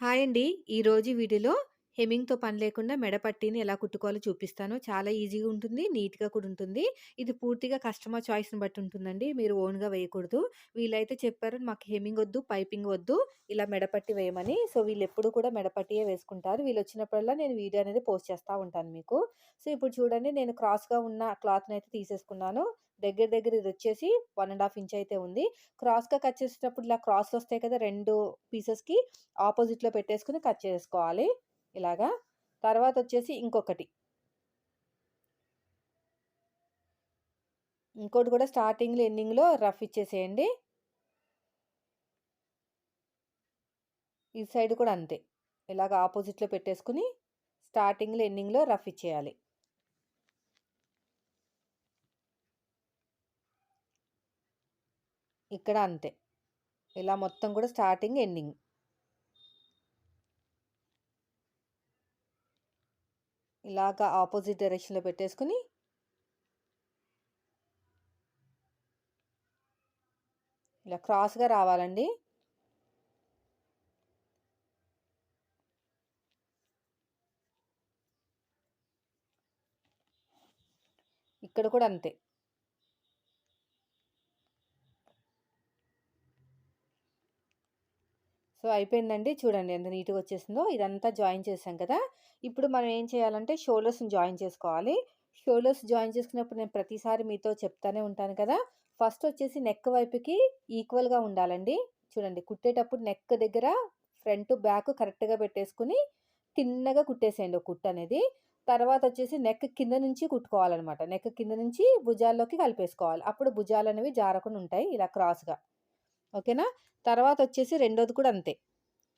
Hi అండి. ఈరోజు వీడియోలో హెమ్మింగ్‌తో పని లేకుండా మెడపట్టీని ఎలా కుట్టుకోవాలో చూపిస్తాను. చాలా ఈజీగా ఉంటుంది. నీట్‌గా కూడా ఉంటుంది. ఇది పూర్తిగా కస్టమర్ చాయిస్‌ని బట్టి ఉంటుందండి. మీరు ఓన్‌గా వేయకూడదు. వీళ్ళైతే చెప్పారు మాకు హెమ్మింగ్ వద్దు, పైపింగ్ వద్దు. ఇలా మెడపట్టి వేయమని. సో, వీళ్ళు ఎప్పుడు కూడా మెడపట్టియే వేసుకుంటారు వీళ్ళు వచ్చినప్పుడల్లా నేను వీడియో అనేది పోస్ట్ చేస్తూ ఉంటాను మీకు. సో, ఇప్పుడు చూడండి నేను క్రాస్‌గా ఉన్న క్లాత్ని అయితే తీసేసుకున్నాను. దగ్గర దగ్గర ఇది వచ్చేసి వన్ అండ్ హాఫ్ ఇంచ్ అయితే ఉంది. క్రాస్‌గా కట్ చేసేటప్పుడు ఇలా క్రాస్‌లొస్తాయి కదా! రెండు పీసెస్‌కి ఆపోజిట్‌లో పెట్టేసుకొని కట్ చేసుకోవాలి. ఇలాగా. తర్వాత వచ్చేసి ఇంకొకటి. ఇంకోటి కూడా స్టార్టింగ్‌లో, ఎండింగ్‌లో రఫ్ ఇచ్చేసేయండి. ఈ సైడ్ కూడా అంతే. ఇలాగ ఆపోజిట్‌లో పెట్టేసుకొని స్టార్టింగ్‌లో, ఎండింగ్‌లో రఫ్ ఇచ్చేయాలి. ఇక్కడ అంతే. ఇలా మొత్తం కూడా స్టార్టింగ్, ఎండింగ్. ఇలాగా ఆపోజిట్ డైరెక్షన్‌లో పెట్టేసుకొని ఇలా క్రాస్‌గా రావాలండి. ఇక్కడ కూడా అంతే. సో, అయిపోయిందండి. చూడండి ఎంత నీట్‌గా వచ్చేసిందో. ఇదంతా జాయిన్ చేసాం కదా! ఇప్పుడు మనం ఏం చేయాలంటే షోల్డర్స్‌ని జాయిన్ చేసుకోవాలి. షోల్డర్స్ జాయిన్ చేసుకున్నప్పుడు నేను ప్రతిసారి మీతో చెప్తానే ఉంటాను కదా! ఫస్ట్ వచ్చేసి నెక్ వైపుకి ఈక్వల్‌గా ఉండాలండి. చూడండి కుట్టేటప్పుడు నెక్ దగ్గర ఫ్రంట్, బ్యాక్ కరెక్ట్‌గా పెట్టేసుకొని తిన్నగా కుట్టేసేయండి ఒక కుట్టు అనేది. తర్వాత వచ్చేసి నెక్ కింద నుంచి కుట్టుకోవాలన్నమాట నెక్ కింద నుంచి భుజాల్లోకి కలిపేసుకోవాలి. అప్పుడు భుజాలనేవి జారకుండా ఉంటాయి. ఇలా క్రాస్‌గా. ఓకేనా? తర్వాత వచ్చేసి రెండోది కూడా అంతే.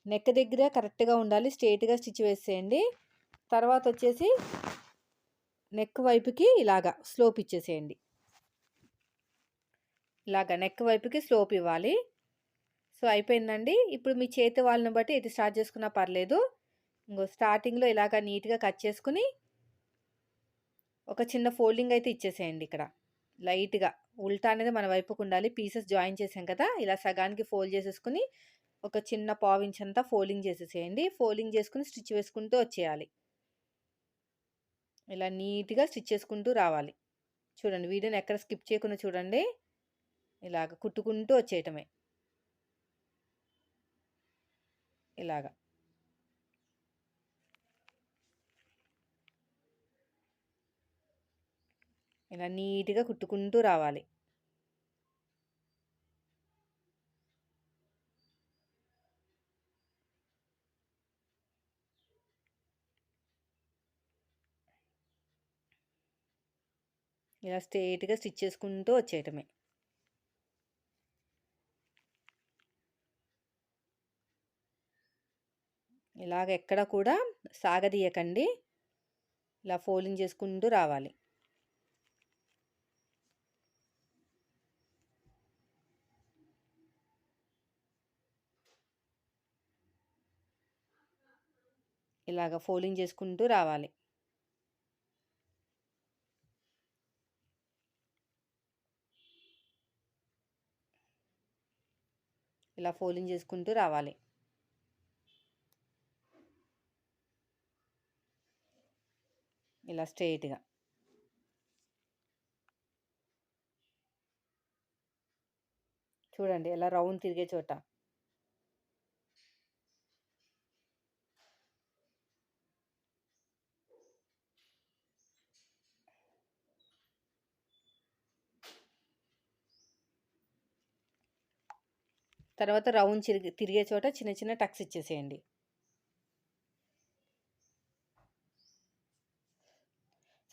నెక్ దగ్గర కరెక్ట్‌గా ఉండాలి. స్ట్రేట్గా స్టిచ్ వేసేయండి. తర్వాత వచ్చేసి నెక్ వైపుకి ఇలాగా స్లోప్ ఇచ్చేసేయండి. ఇలాగా నెక్ వైపుకి స్లోప్ ఇవ్వాలి. సో, అయిపోయిందండి. ఇప్పుడు మీ చేతి వాళ్ళని బట్టి ఎటు స్టార్ట్ చేసుకున్నా పర్లేదు. ఇంగో స్టార్టింగ్‌లో ఇలాగా నీట్‌గా కట్ చేసుకొని ఒక చిన్న ఫోల్డింగ్ అయితే ఇచ్చేసేయండి ఇక్కడ. లైట్‌గా. ఉల్టా అనేది మన వైపుకు ఉండాలి. పీసెస్ జాయిన్ చేసాం కదా! ఇలా సగానికి ఫోల్డ్ చేసేసుకుని ఒక చిన్న పావించ్ అంతా ఫోల్డింగ్ చేసేసేయండి. ఫోల్డింగ్ చేసుకొని స్టిచ్ వేసుకుంటూ వచ్చేయాలి. ఇలా నీట్‌గా స్టిచ్ చేసుకుంటూ రావాలి. చూడండి వీడియోని ఎక్కడ స్కిప్ చేయకుండా చూడండి. ఇలాగ కుట్టుకుంటూ వచ్చేయటమే. ఇలాగా ఇలా నీట్‌గా కుట్టుకుంటూ రావాలి. ఇలా స్ట్రెయిట్‌గా స్టిచ్ చేసుకుంటూ వచ్చేయటమే. ఇలాగ ఎక్కడ కూడా సాగదీయకండి. ఇలా ఫోల్డింగ్ చేసుకుంటూ రావాలి. ఇలాగ ఫోల్డింగ్ చేసుకుంటూ రావాలి. ఇలా ఫోల్డింగ్ చేసుకుంటూ రావాలి. ఇలా స్ట్రెయిట్‌గా. చూడండి ఇలా రౌండ్ తిరిగే చోట. తర్వాత రౌండ్ చిరిగి తిరిగే చోట చిన్న చిన్న టక్స్ ఇచ్చేసేయండి.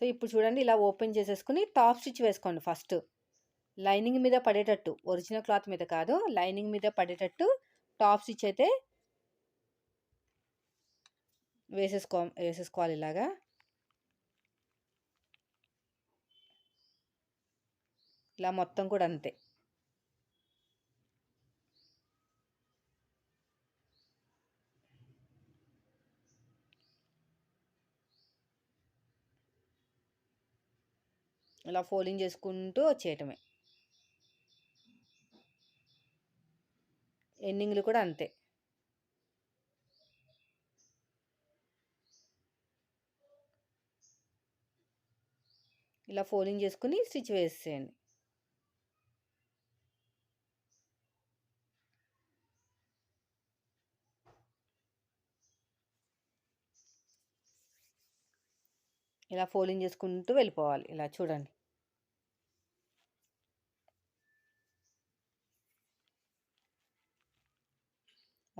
సో, ఇప్పుడు చూడండి ఇలా ఓపెన్ చేసేసుకొని టాప్ స్టిచ్ వేసుకోండి ఫస్ట్. లైనింగ్ మీద పడేటట్టు. ఒరిజినల్ క్లాత్ మీద కాదు. లైనింగ్ మీద పడేటట్టు టాప్ స్టిచ్ అయితే వేసేసుకో వేసేసుకోవాలి ఇలాగా. ఇలా మొత్తం కూడా అంతే. ఇలా ఫోలింగ్ చేసుకుంటూ వచ్చేయటమే. ఎండింగ్లు కూడా అంతే. ఇలా ఫోలింగ్ చేసుకుని స్టిచ్ వేసేయండి. ఇలా ఫోలింగ్ చేసుకుంటూ వెళ్ళిపోవాలి. ఇలా చూడండి.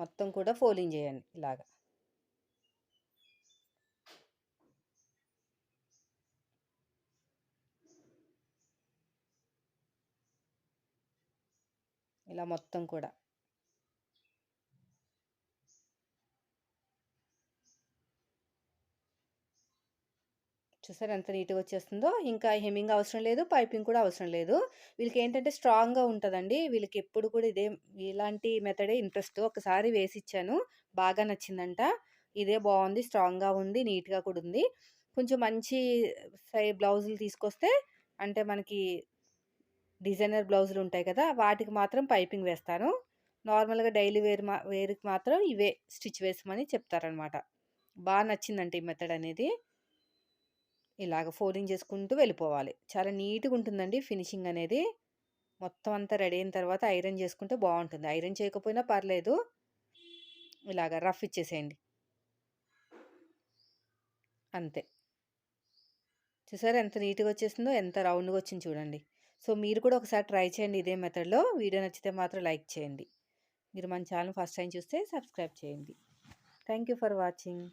మొత్తం కూడా ఫోలింగ్ చేయండి ఇలాగా. ఇలా మొత్తం కూడా. చూసారు ఎంత నీట్గా వచ్చేస్తుందో. ఇంకా హెమ్మింగ్ అవసరం లేదు పైపింగ్ కూడా అవసరం లేదు. వీళ్ళకి ఏంటంటే స్ట్రాంగ్గా ఉంటుందండి. వీళ్ళకి ఎప్పుడు కూడా ఇదే ఇలాంటి మెథడే ఇంట్రెస్ట్ ఒకసారి వేసి ఇచ్చాను బాగా నచ్చిందంట. ఇదే బాగుంది స్ట్రాంగ్గా ఉంది నీట్గా కూడా ఉంది. కొంచెం మంచి సై బ్లౌజులు తీసుకొస్తే అంటే మనకి డిజైనర్ బ్లౌజులు ఉంటాయి కదా వాటికి మాత్రం పైపింగ్ వేస్తాను. నార్మల్గా డైలీ వేర్ మా వేర్కి మాత్రం ఇవే స్టిచ్ వేసమని చెప్తారనమాట. బాగా నచ్చిందంట ఈ మెథడ్ అనేది. ఇలాగ ఫోల్డింగ్ చేసుకుంటూ వెళ్ళిపోవాలి. చాలా నీట్గా ఉంటుందండి ఫినిషింగ్ అనేది. మొత్తం అంతా రెడీ అయిన తర్వాత ఐరన్ చేసుకుంటే బాగుంటుంది. ఐరన్ చేయకపోయినా పర్లేదు. ఇలాగ రఫ్ ఇచ్చేసేయండి. అంతే. చూసారు ఎంత నీట్గా వచ్చేసిందో ఎంత రౌండ్గా వచ్చింది చూడండి. సో మీరు కూడా ఒకసారి ట్రై చేయండి ఇదే మెథడ్లో. వీడియో నచ్చితే మాత్రం లైక్ చేయండి. మీరు మన ఛానల్ ఫస్ట్ టైం చూస్తే సబ్స్క్రైబ్ చేయండి. Thank you for watching.